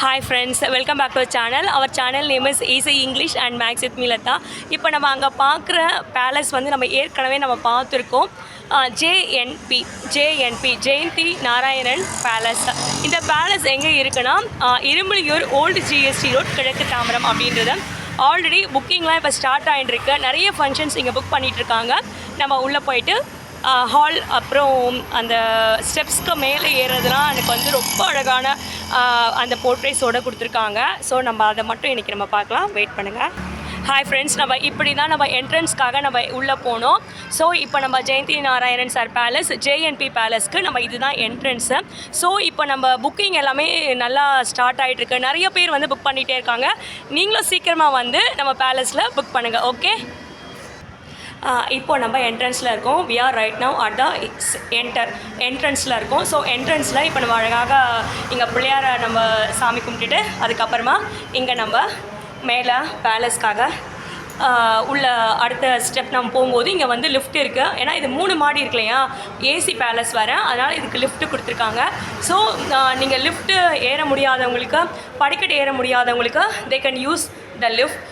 Hi friends welcome back to channel our channel name is easy English and maths with மீலதா இப்போ நம்ம அங்கே பார்க்குற palace வந்து நம்ம ஏற்கனவே நம்ம பார்த்துருக்கோம். JNP JNP Jayanthi Narayanan palace இந்த பேலஸ் எங்கே இருக்குன்னா இரும்புலியூர் ஓல்டு ஜிஎஸ்டி ரோட் கிழக்கு தாமரம் அப்படின்றது. ஆல்ரெடி புக்கிங்லாம் இப்போ ஸ்டார்ட் ஆகிட்டுருக்கு நிறைய ஃபங்க்ஷன்ஸ் இங்கே புக் பண்ணிகிட்ருக்காங்க இருக்காங்க நம்ம உள்ளே போயிட்டு ஹால் அப்புறம் அந்த ஸ்டெப்ஸ்க்கு மேலே ஏறுறதுலாம் எனக்கு வந்து ரொம்ப அழகான அந்த போர்ட்ரேஸோடு கொடுத்துருக்காங்க. ஸோ நம்ம அதை மட்டும் இன்றைக்கி நம்ம பார்க்கலாம். வெயிட் பண்ணுங்கள் ஹாய் ஃப்ரெண்ட்ஸ் நம்ம இப்படி தான் நம்ம என்ட்ரன்ஸ்க்காக நம்ம உள்ளே போனோம். ஸோ இப்போ நம்ம Jayanthi Narayanan sir palace JNP பேலஸ்க்கு நம்ம இதுதான் என்ட்ரன்ஸு ஸோ இப்போ நம்ம புக்கிங் எல்லாமே நல்லா ஸ்டார்ட் ஆகிட்டு இருக்கு நிறைய பேர் வந்து புக் பண்ணிகிட்டே இருக்காங்க. நீங்களும் சீக்கிரமாக வந்து நம்ம பேலஸில் புக் பண்ணுங்கள் ஓகே இப்போது இப்போ நம்ம என்ட்ரன்ஸில் இருக்கோம். We are right now at the enter என்ட்ரன்ஸில் இருக்கோம். ஸோ என்ட்ரன்ஸில் இப்போ நம்ம அழகாக இங்கே பிள்ளையாரை நம்ம சாமி கும்பிட்டுட்டு அதுக்கப்புறமா இங்கே நம்ம மேலே பேலஸ்க்காக உள்ள அடுத்த ஸ்டெப் நம்ம போகும்போது இங்கே வந்து லிஃப்ட் இருக்குது ஏன்னா இது மூணு மாடி இருக்கு இல்லையா? ஏசி பேலஸ் வர அதனால் இதுக்கு லிஃப்ட்டு கொடுத்துருக்காங்க. ஸோ நீங்கள் லிஃப்ட்டு ஏற முடியாதவங்களுக்கு படிக்கட்டு ஏற முடியாதவங்களுக்கு they can use the lift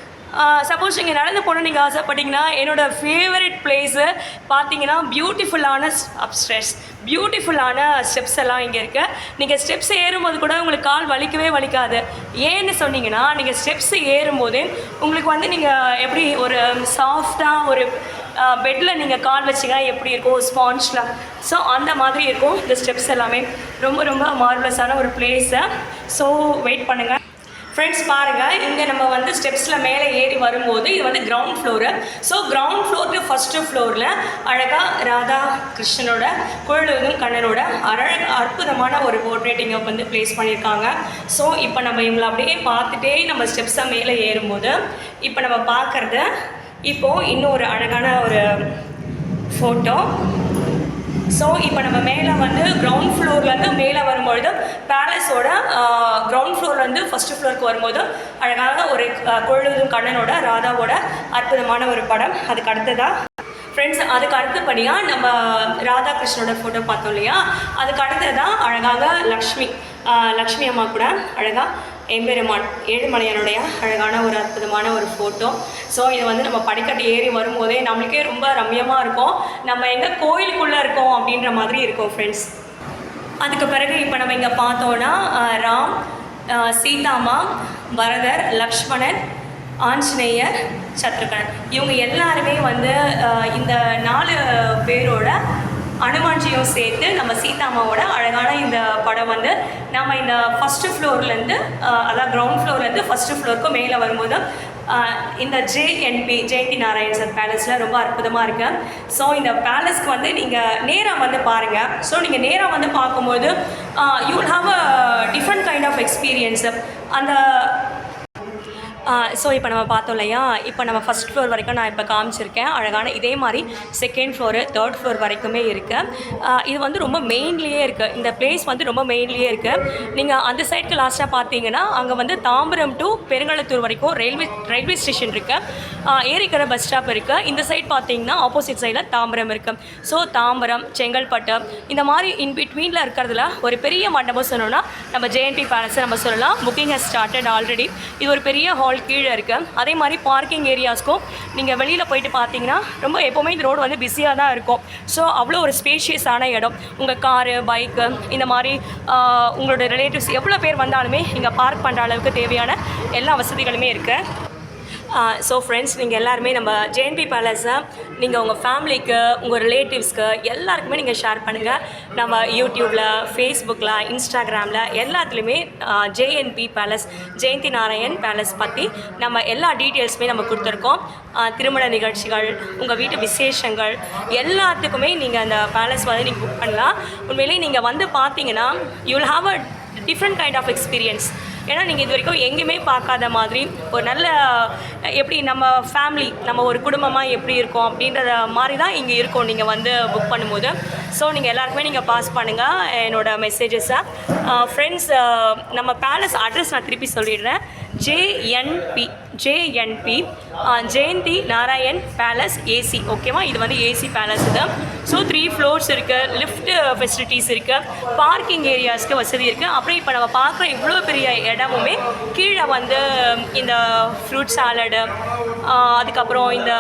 suppose நீங்கள் நடந்து போனால் நீங்கள் ஆசைப்பட்டீங்கன்னா என்னோடய ஃபேவரட் பிளேஸு பார்த்தீங்கன்னா பியூட்டிஃபுல்லான அப்ஸ்டெப்ஸ் பியூட்டிஃபுல்லான ஸ்டெப்ஸ் எல்லாம் இங்கே இருக்குது நீங்கள் ஸ்டெப்ஸ் ஏறும்போது கூட உங்களுக்கு கால் வலிக்கவே வலிக்காது. ஏன்னு சொன்னீங்கன்னா நீங்கள் ஸ்டெப்ஸ் ஏறும்போது உங்களுக்கு வந்து நீங்கள் எப்படி ஒரு um, சாஃப்டாக ஒரு பெட்டில் நீங்கள் கால் வச்சிங்கன்னா எப்படி இருக்கும்? ஸ்பான்ஜில் ஸோ அந்த மாதிரி இருக்கும் இந்த ஸ்டெப்ஸ் எல்லாமே. ரொம்ப ரொம்ப மார்வலஸான ஒரு பிளேஸை ஸோ வெயிட் பண்ணுங்கள் ஃப்ரெண்ட்ஸ் பாருங்கள் இங்கே நம்ம வந்து ஸ்டெப்ஸில் மேலே ஏறி வரும்போது இது வந்து கிரவுண்ட் ஃப்ளோரு ஸோ கிரவுண்ட் ஃப்ளோருக்கு ஃபஸ்ட்டு ஃப்ளோரில் அழகாக ராதா கிருஷ்ணனோட குழலும் கண்ணனோட அழக அற்புதமான ஒரு போர்ட்ரேட் இங்கே வந்து ப்ளேஸ் பண்ணியிருக்காங்க. ஸோ இப்போ நம்ம இவங்களை அப்படியே பார்த்துட்டே நம்ம ஸ்டெப்ஸை மேலே ஏறும்போது இப்போ நம்ம பார்க்குறது இப்போது இன்னும் ஒரு அழகான ஒரு ஃபோட்டோ ஸோ இப்போ நம்ம மேலே வந்து கிரவுண்ட் ஃப்ளோர்லேருந்து மேலே வரும்பொழுது பேலஸோட கிரவுண்ட் ஃப்ளோர்லேருந்து ஃபஸ்ட்டு ஃப்ளோருக்கு வரும்போது அழகான ஒரு கொழுதும் கண்ணனோட ராதாவோட அற்புதமான ஒரு படம். அதுக்கு அடுத்ததாக ஃப்ரெண்ட்ஸ் அதுக்கு அடுத்தபடியாக நம்ம ராதாகிருஷ்ணனோட ஃபோட்டோ பார்த்தோம் இல்லையா? அதுக்கு அடுத்ததான் அழகாக லக்ஷ்மி லக்ஷ்மி அம்மா கூட அழகாக எம்பெருமான் ஏழுமலையானுடைய அழகான ஒரு அற்புதமான ஒரு ஃபோட்டோ ஸோ இது வந்து நம்ம படிக்கட்டு ஏறி வரும்போதே நம்மளுக்கே ரொம்ப ரம்யமாக இருக்கும். நம்ம எங்கே கோயிலுக்குள்ளே இருக்கோம் அப்படின்ற மாதிரி இருக்கும் ஃப்ரெண்ட்ஸ் அதுக்கு பிறகு இப்போ நம்ம இங்கே பார்த்தோன்னா ராம் சீதாமா பரதர் லக்ஷ்மணன் ஆஞ்சநேயர் சத்ருகன் இவங்க எல்லாருமே வந்து இந்த நாலு பேரோட அனுமான்ஜியும் சேர்த்து நம்ம சீதாமாவோட அழகான இந்த படம் வந்து நம்ம இந்த ஃபஸ்ட்டு ஃப்ளோர்லேருந்து அதாவது கிரவுண்ட் ஃப்ளோர்லேருந்து ஃபஸ்ட்டு ஃப்ளோருக்கு மேலே வரும்போது இந்த ஜேஎன்பி ஜெயந்தி நாராயண் சார் பேலஸில் ரொம்ப அற்புதமாக இருக்கு. ஸோ இந்த பேலஸ்க்கு வந்து நீங்கள் நேராக வந்து பாருங்கள் ஸோ நீங்கள் நேராக வந்து பார்க்கும்போது you will have a different kind of experience அந்த ஸோ இப்போ நம்ம பார்த்தோம் இல்லையா? இப்போ நம்ம ஃபஸ்ட் ஃப்ளோர் வரைக்கும் நான் இப்போ காமிச்சிருக்கேன். அழகான இதே மாதிரி செகண்ட் ஃப்ளோரு தேர்ட் ஃப்ளோர் வரைக்குமே இருக்குது இது வந்து ரொம்ப மெயின்லேயே இருக்குது இந்த பிளேஸ் வந்து ரொம்ப மெயின்லேயே இருக்குது நீங்கள் அந்த சைடுக்கு லாஸ்ட்டாக பார்த்தீங்கன்னா அங்கே வந்து தாம்பரம் டு பெருங்களத்தூர் வரைக்கும் ரயில்வே ரயில்வே ஸ்டேஷன் இருக்குது ஏரிக்கரை பஸ் ஸ்டாப் இருக்குது இந்த சைட் பார்த்தீங்கன்னா ஆப்போசிட் சைடில் தாம்பரம் இருக்குது ஸோ தாம்பரம் செங்கல்பட்டு இந்த மாதிரி இன் பிட்வீனில் இருக்கிறதுல ஒரு பெரிய மண்டபம் சொன்னோன்னா நம்ம ஜேஎன்பி பேலஸை நம்ம சொல்லலாம். புக்கிங் ஹஸ் ஸ்டார்டட் ஆல்ரெடி இது ஒரு பெரிய ஹால் கீழே இருக்குது அதே மாதிரி பார்க்கிங் ஏரியாஸ்க்கும் நீங்கள் வெளியில் போயிட்டு பார்த்தீங்கன்னா ரொம்ப எப்போவுமே இந்த ரோடு வந்து பிஸியாக தான் இருக்கும். ஸோ அவ்வளோ ஒரு ஸ்பேஷியஸான இடம். உங்கள் காரு பைக்கு இந்த மாதிரி உங்களோட ரிலேட்டிவ்ஸ் எவ்வளோ பேர் வந்தாலுமே இங்கே பார்க் பண்ணுற அளவுக்கு தேவையான எல்லா வசதிகளுமே இருக்குது ஸோ ஃப்ரெண்ட்ஸ் நீங்கள் எல்லாருமே நம்ம ஜேஎன்பி பேலஸை நீங்கள் உங்கள் ஃபேமிலிக்கு உங்கள் ரிலேட்டிவ்ஸ்க்கு எல்லாருக்குமே நீங்கள் ஷேர் பண்ணுங்கள் நம்ம யூடியூப்பில் ஃபேஸ்புக்கில் இன்ஸ்டாகிராமில் எல்லாத்துலேயுமே JNP palace Jayanthi Narayan palace பற்றி நம்ம எல்லா டீட்டெயில்ஸுமே நம்ம கொடுத்துருக்கோம். திருமண நிகழ்ச்சிகள் உங்கள் வீட்டு விசேஷங்கள் எல்லாத்துக்குமே நீங்கள் அந்த பேலஸ் வந்து நீங்கள் புக் பண்ணலாம். உண்மையிலேயே நீங்கள் வந்து பார்த்தீங்கன்னா you will have a different kind of experience ஏன்னா நீங்கள் இது வரைக்கும் எங்கேயுமே பார்க்காத மாதிரி ஒரு நல்ல எப்படி நம்ம ஃபேமிலி நம்ம ஒரு குடும்பமாக எப்படி இருக்கோம் அப்படின்றத மாதிரி தான் இங்கே இருக்கோம் நீங்கள் வந்து புக் பண்ணும்போது. ஸோ நீங்கள் எல்லாருக்குமே நீங்கள் பாஸ் பண்ணுங்கள் என்னோடய மெசேஜஸை ஃப்ரெண்ட்ஸ் நம்ம பேலஸ் அட்ரஸ் நான் திருப்பி சொல்லிடுறேன். JNP JNP Jayanthi Narayan palace AC. ஓகேவா இது வந்து ஏசி பேலஸ் இது. ஸோ த்ரீ ஃப்ளோர்ஸ் இருக்குது லிஃப்ட் ஃபெசிலிட்டிஸ் இருக்குது பார்க்கிங் ஏரியாஸ்க்கு வசதி இருக்குது அப்புறம் இப்போ நம்ம பார்க்குற இவ்வளோ பெரிய இடமுமே கீழே வந்து இந்த ஃப்ரூட் சாலடு அதுக்கப்புறம் இந்த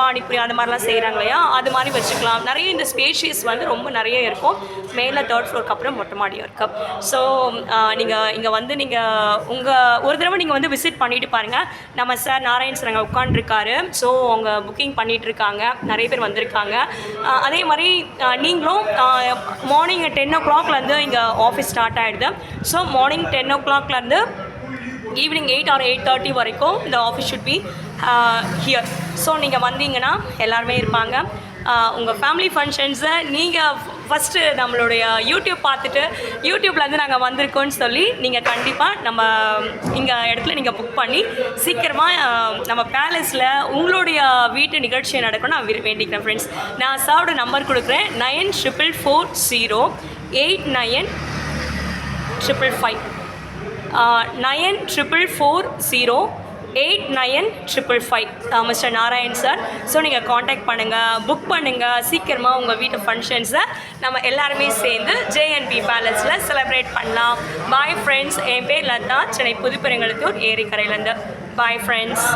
பானிபூரி அந்த மாதிரிலாம் செய்கிறாங்க இல்லையா? அது மாதிரி வச்சுக்கலாம். நிறைய இந்த ஸ்பேஷியஸ் வந்து ரொம்ப நிறைய இருக்கும். மேலே தேர்ட் ஃப்ளோருக்கு அப்புறம் மொட்டை மாடியும் இருக்குது ஸோ நீங்கள் இங்கே வந்து நீங்கள் உங்கள் ஒரு தடவை நீங்கள் வந்து விசிட் பண்ணிட்டு பாருங்கள் நம்ம சார் நாராயண் சார் அங்கே உட்காந்துருக்காரு ஸோ அவங்க புக்கிங் பண்ணிட்டு இருக்காங்க நிறைய பேர் வந்திருக்காங்க. அதே மாதிரி நீங்களும் மார்னிங் டென் ஓ கிளாக்லேருந்து இங்கே ஆஃபீஸ் ஸ்டார்ட் ஆகிடுது ஸோ மார்னிங் டென் ஓ கிளாக்லேருந்து evening eight or eight thirty வரைக்கும் இந்த office should be here so நீங்கள் வந்தீங்கன்னா எல்லாருமே இருப்பாங்க. உங்கள் ஃபேமிலி ஃபங்க்ஷன்ஸை நீங்கள் ஃபஸ்ட்டு நம்மளுடைய யூடியூப் பார்த்துட்டு யூடியூப்லேருந்து நாங்கள் வந்திருக்கோம்னு சொல்லி நீங்கள் கண்டிப்பாக நம்ம இங்கே இடத்துல நீங்கள் புக் பண்ணி சீக்கிரமாக நம்ம பேலஸில் உங்களுடைய வீட்டு நிகழ்ச்சி நடக்கணும் நான் வேண்டிக்கிறேன் ஃப்ரெண்ட்ஸ் நான் சாரோட நம்பர் கொடுக்குறேன். Nine triple four zero eight nine triple five nine triple four zero eight nine triple five. Mister Narayan sir. So நீங்கள் காண்டாக்ட் பண்ணுங்கள் புக் பண்ணுங்கள் சீக்கிரமாக உங்கள் வீட்டு ஃபங்க்ஷன்ஸை நம்ம எல்லாருமே சேர்ந்து ஜேஎன்பி பேலஸில் செலிப்ரேட் பண்ணலாம். பாய் ஃப்ரெண்ட்ஸ் என் பேர் லதா. சென்னை புதுப்பெருங்கலத்தூர் ஏரிக்கரையிலேருந்து. Bye friends